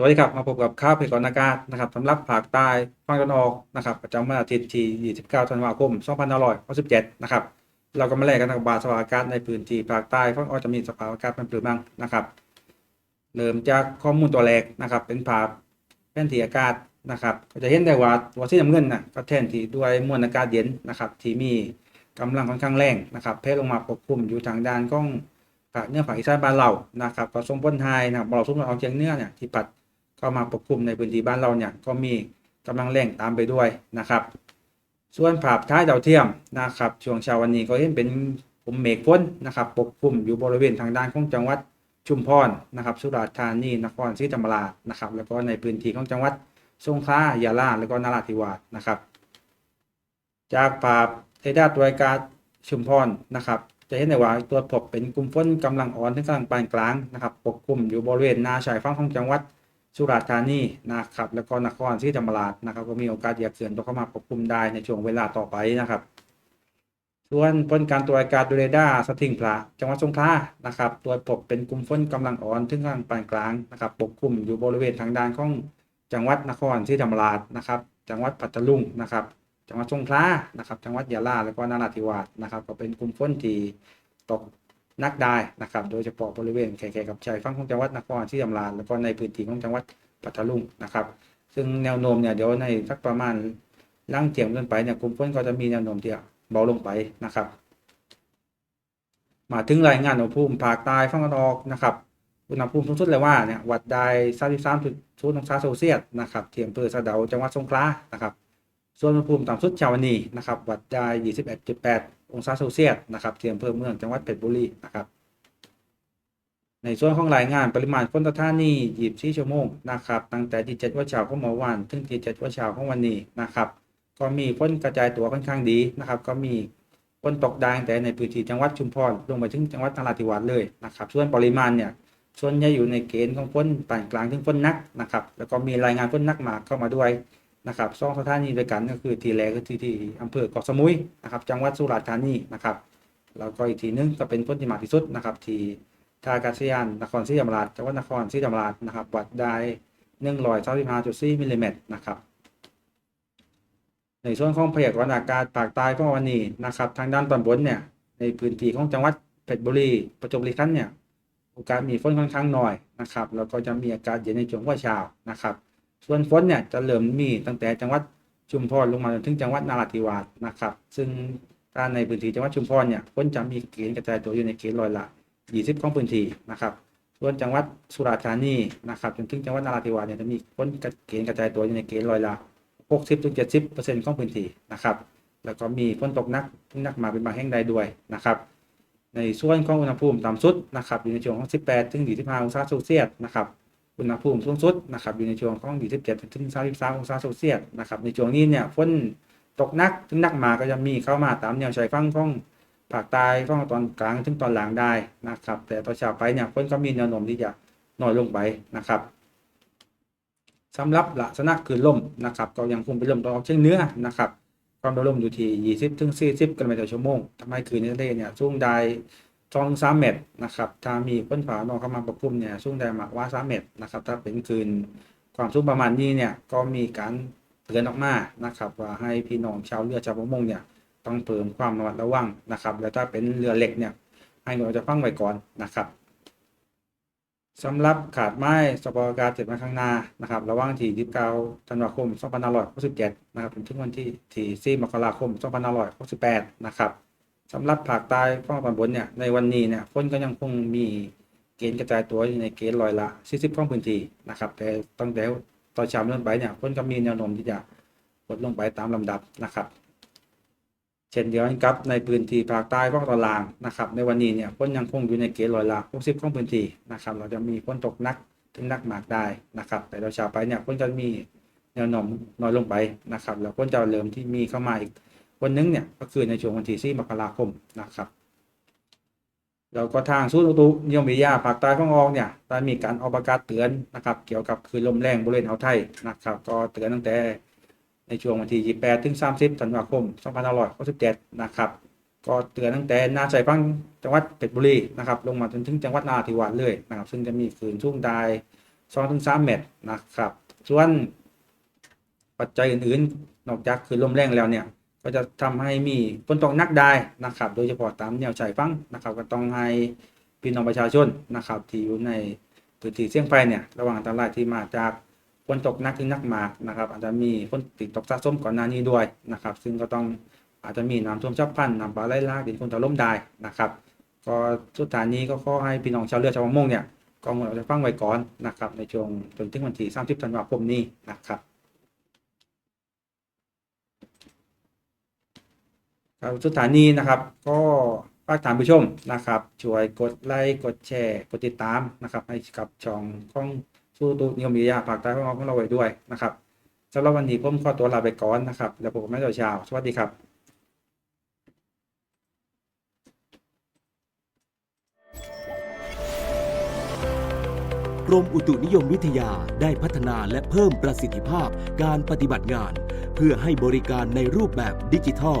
สวัสดีครับมาพบกับข่าวพยากรณ์อากาศนะครับสำหรับภาคใต้ฝั่งตะวันออกนะครับประจำวันอาทิตย์ที่ 29 ธันวาคม 2567 นะครับ เราก็มาแลกกันกับบาสภาพอากาศในพื้นที่ภาคใต้ฝั่งออกจะมีสภาพอากาศเป็นปรือบ้างนะครับเริ่มจากข้อมูลตัวแรกนะครับ เป็นภาพแผนที่อากาศนะครับก็จะเห็นได้ว่าตัวสีน้ำเงินนะก็แทนที่ด้วยมวลอากาศเย็นนะครับที่มีกำลังค่อนข้างแรงนะครับแผ่ลงมาปกคลุมอยู่ทางด้านของภาคเหนือภาคอีสานบ้านเรานะครับก็ส่งผลให้นะครับมรสุมตะวันออกเฉียงเหนือเนี่ยที่พัด เข้ามาปกคลุมในพื้นที่บ้านเราเนี่ยก็มีกำลังแรงตามไปด้วยนะครับ ส่วนภาพท้ายดาวเทียมนะครับช่วงเช้าวันนี้ก็เห็นเป็นกลุ่มเมฆฝนนะครับปกคลุมอยู่บริเวณทางด้านของจังหวัดชุมพรนะครับ สุราษฎร์ธานีนครศรีธรรมราชนะครับแล้วก็ในพื้นที่ของจังหวัดสงขลายะลาแล้วก็นราธิวาสนะครับ จากภาพเรดาตัวอากาชุมพรนะครับจะเห็นได้ว่าตัวพบเป็นกลุ่มฝนกำลังอ่อนถึงกำลังปานกลางนะครับปกคลุมอยู่บริเวณนาชายฝั่งของจังหวัด สุราษฎร์ธานีนะครับแล้วก็นครศรีธรรมราชนะครับ ก็มีโอกาสที่จะเกิดตกเข้ามาปกคลุมได้ในช่วงเวลาต่อไปนะครับ ส่วนผลการตรวจอากาศโดยเรดาร์สถิงพระจังหวัดสงขลานะครับตรวจพบเป็นกลุ่มฝนกำลังอ่อนถึงกำลังปานกลางนะครับ ปกคลุมอยู่บริเวณทางด้านของจังหวัดนครศรีธรรมราชนะครับ จังหวัดปัตตานีนะครับ จังหวัดสงขลานะครับ จังหวัดยะลา แล้วก็นราธิวาสนะครับ ก็เป็นกลุ่มฝนที่ตก นักได้นะครับ โดยเฉพาะบริเวณแข่ๆกับชายฝั่งของจังหวัดนครศรีธรรมราชแล้วก็ในพื้นที่ของจังหวัดปัตตานีนะครับ ซึ่งแนวโน้มเนี่ยเดี๋ยวในสักประมาณหล่างเที่ยงขึ้นไปเนี่ยกลุ่มฝนก็จะมีแนวโน้มที่จะเบาลงไปนะครับ มาถึงรายงานอุณหภูมิภาคใต้ฝั่งตะวันออกนะครับอุณหภูมิสูงสุดเลยว่าเนี่ยวัดได้33.0องศาเซลเซียสนะครับที่อำเภอสะเดาจังหวัดสงขลานะครับ ส่วนอุณหภูมิต่ำสุดเช้าวันนี้นะครับวัดได้21.8 องศาเซลเซียสนะครับที่อำเภอเมืองจังหวัดเพชรบุรีนะครับ ในส่วนของรายงานปริมาณฝนตกท่านี่24 ชั่วโมงนะครับตั้งแต่ที่7ว่าเช้าของเมื่อวานถึงที่7ว่าเช้าของวันนี้นะครับก็มีฝนกระจายตัวค่อนข้างดีนะครับ ก็มีฝนตกได้ตั้งแต่ในพื้นที่จังหวัดชุมพรลงไปถึงจังหวัดนราธิวาสเลยนะครับ ส่วนปริมาณเนี่ยส่วนใหญ่อยู่ในเกณฑ์ของฝนปานกลางถึงฝนนักนะครับ แล้วก็มีรายงานฝนนักมาเข้ามาด้วย นะครับสองสถานีด้วยกันก็คือทีแรกก็ที่ที่อำเภอเกาะสมุยนะครับ จังหวัดสุราษฎร์ธานีนะครับแล้วก็อีกทีนึงก็เป็นพ้นที่มากที่สุดนะครับ ที่ท่าอากาศยานนครศรีธรรมราชจังหวัดนครศรีธรรมราชนะครับ วัดได้หนึ่งร้อยสามสิบห้าจุดสี่มิลลิเมตรนะครับ ในส่วนของพยากรณ์อากาศภาคใต้ของวันนี้นะครับ ทางด้านตอนบนเนี่ยในพื้นที่ของจังหวัดเพชรบุรีประจวบคีรีขันธ์เนี่ยโอกาสมีฝนค่อนข้างน้อยนะครับแล้วก็จะมีอากาศเย็นในช่วงว่าเช้านะครับ ส่วนฝนเนี่ยจะเริ่มมีตั้งแต่จังหวัดชุมพรลงมาจนถึงจังหวัดนราธิวาสนะครับ ซึ่งถ้าในพื้นที่จังหวัดชุมพรเนี่ยฝนจะมีเกณฑ์กระจายตัวอยู่ในเกณฑ์ร้อยละ 20 ของพื้นที่นะครับ ส่วนจังหวัดสุราษฎร์ธานีนะครับจนถึงจังหวัดนราธิวาสเนี่ยจะมีฝนเกณฑ์กระจายตัวอยู่ในเกณฑ์ร้อยละ 60ถึง70%ของพื้นที่นะครับ แล้วก็มีฝนตกหนักถึงหนักมาเป็นบางแห่งใดด้วยนะครับในส่วนของอุณหภูมิต่ำสุดนะครับอยู่ในช่วงของ 18 ถึง 25 องศาเซลเซียสนะครับ อุณหภูมิสูงสุดนะครับอยู่ในช่วงของ 27ถึง33องศาเซลเซียสนะครับในช่วงนี้เนี่ยฝนตกนักถึงนักมาก็จะมีเข้ามาตามแนวชายฝั่งของภาคใต้ฝั่งตอนกลางถึงตอนหลังได้นะครับ แต่ตอนเช้าไปเนี่ยฝนก็มีแนวโน้มที่จะน้อยลงไปนะครับสำหรับลักษณะคลืนลมนะครับ ก็ยังคงเป็นลมตะวันออกเฉียงเหนือนะครับความเร็วลมอยู่ที่ 20 ถึง 40กิโลเมตรต่อชั่วโมงทำให้คลื่นในทะเลเนี่ยสูงได้ สองสามเมตรนะครับถ้ามีฝนฟ้าลองเข้ามาปกคลุมเนี่ยสูงได้มากกว่าสามเมตรนะครับ ถ้าเป็นคืนความสูงประมาณนี้เนี่ยก็มีการเตือนออกมานะครับว่าให้พี่น้องชาวเรือชาวประมงเนี่ยต้องเพิ่มความระมัดระวังนะครับ แล้วถ้าเป็นเรือเล็กเนี่ยให้หน่วยจะฟังไว้ก่อนนะครับสำหรับขาดไม้สปอร์การเจ็ดวันข้างหน้านะครับ ระหว่างที่29ธันวาคม2567นะครับถึงวันที่ที่4มกราคม2568นะครับ สำหรับภาคใต้ฝั่งตอนบนเนี่ยในวันนี้เนี่ยฝนก็ยังคงมีเกณฑ์กระจายตัวอยู่ในเกณฑ์ร้อยละ 40ของพื้นที่นะครับแต่ตั้งแต่ตอนเช้าเรื่นไปเนี่ยฝนก็มีแนวโน้มที่จะลดลงไปตามลำดับนะครับ เช่นเดียวกันกับในพื้นที่ภาคใต้ฝั่งตอนล่างนะครับในวันนี้เนี่ยฝนยังคงอยู่ในเกณฑ์ร้อยละ60ของพื้นที่นะครับเราจะมีฝนตกนักถึงนักมากได้นะครับ แต่ตอนเช้าไปเนี่ยฝนจะมีแนวโน้มน้อยลงไปนะครับแล้วฝนจะเริ่มที่มีเข้ามาอีก วันนึงเนี่ยก็คือในช่วงวันที่4มกราคมนะครับแล้วก็ทางศูนย์อุตุนิยมวิทยาภาคใต้ของออกเนี่ยได้มีการออกประกาศเตือนนะครับ เกี่ยวกับคลื่นลมแรงบริเวณอ่าวไทยนะครับ ก็เตือนตั้งแต่ในช่วงวันที่ 28 ถึง 30 ธันวาคม 2567 นะครับ ก็เตือนตั้งแต่นาใจฟังจังหวัดเพชรบุรีนะครับ ลงมาจนถึงจังหวัดนาธิวาสเลยนะครับ ซึ่งจะมีคลื่นสูงได้2-3เมตรนะครับ ส่วนปัจจัยอื่นๆ นอกจากคือลมแรงแล้วเนี่ย ก็จะทำให้มีฝนตกหนักได้นะครับ โดยเฉพาะตามแนวชายฝั่งนะครับ ก็ต้องให้พี่น้องประชาชนนะครับที่อยู่ในพื้นที่เสี่ยงภัยเนี่ยระวังอันตรายที่มาจากฝนตกหนักถึงหนักมากนะครับอาจจะมีฝนติดตกสะสมก่อนหน้านี้ด้วยนะครับ ซึ่งก็ต้องอาจจะมีน้ำท่วมฉับพลันน้ำป่าไหลหลากดินคลนถล่มได้นะครับก็สุดท้ายนี้ก็ขอให้พี่น้องชาวเรือชาวประมงเนี่ยก็งดออกจากฝั่งไว้ก่อนนะครับในช่วงจนถึงวันที่30ธันวาคมนี้นะครับ ครับสุดท้ายนี้นะครับ ก็ฝากท่านผู้ชมนะครับ ช่วยกดไลค์กดแชร์ กดติดตามนะครับ ให้กับช่องของสู้ตุนิยมวิทยาภาคใต้ของเราของเราไว้ด้วยนะครับสำหรับวันนี้ผมขอตัวลาไปก่อนนะครับ แล้วพบกันใหม่ตอนเช้าสวัสดีครับกรมอุตุนิยมวิทยาได้พัฒนาและเพิ่มประสิทธิภาพการปฏิบัติงาน เพื่อให้บริการในรูปแบบดิจิทัล